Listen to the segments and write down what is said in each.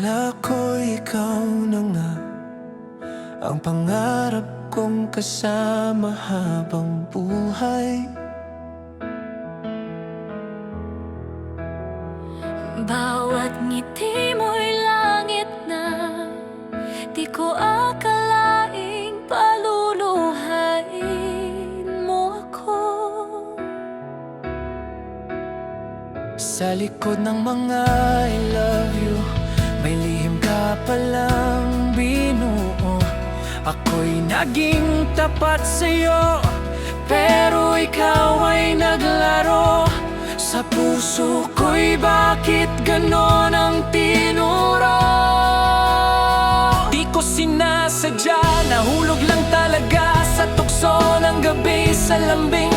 Akala ko ikaw na nga. Ang pangarap kong kasama habang buhay. Bawat ngiti mo'y langit na Di ko akalaing paluluhain mo ako. Sa likod ng mga I love you palang binuo. Ako'y naging tapat sa'yo Pero ikaw ay naglaro. Sa puso ko'y bakit ganon ang tinuro? Di ko sinasadya Nahulog lang talaga sa tukso ng gabi Sa lambing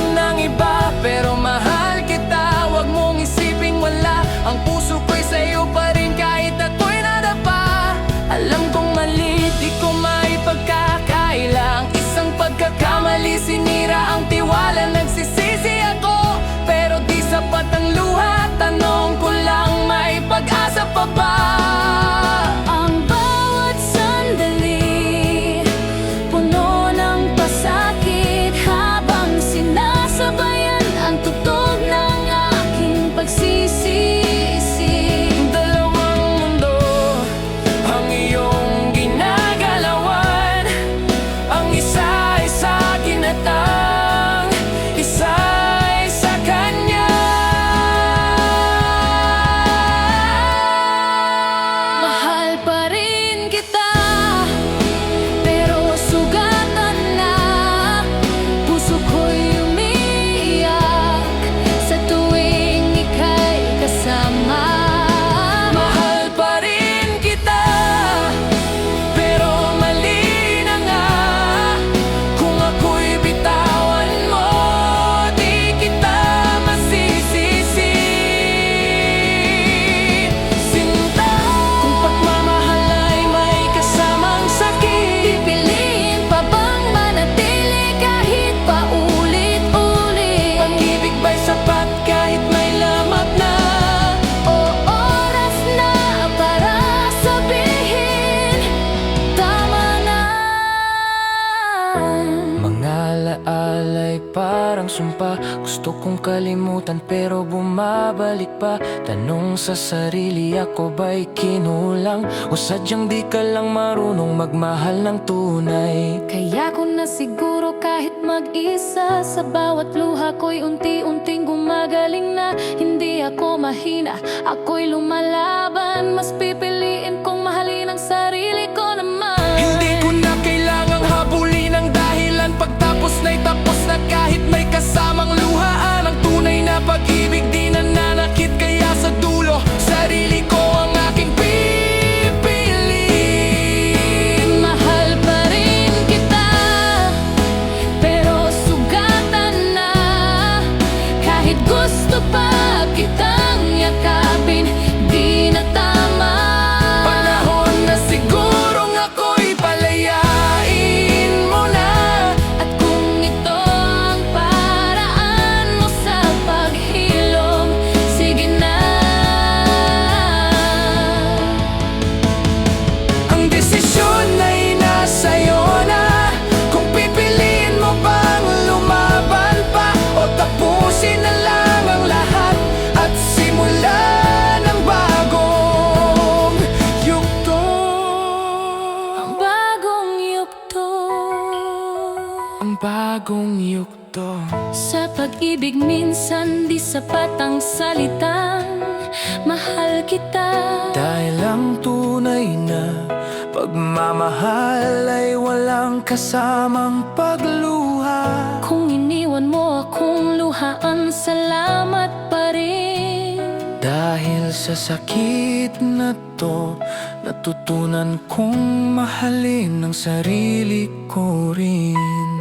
Sinira ang tiwala Nagsisisi ako Pero di sapat ang luha sumpa Gusto kong kalimutan pero bumabalik pa. Tanong sa sarili ako ba'y kinulang? O sadyang di ka lang marunong magmahal ng tunay? Kaya ko na siguro kahit mag-isa Sa bawat luha ko'y unti-unting gumagaling na. Hindi ako mahina, ako'y lumalaban Mas pipiliin yugto Sa pag-ibig minsan di sapat ang salitang Mahal kita. Dahil ang tunay na pagmamahal ay walang kasamang pagluha. Kung iniwan mo akong luhaan Salamat pa rin. Dahil sa sakit na to Natutunan kong mahalin ang sarili ko rin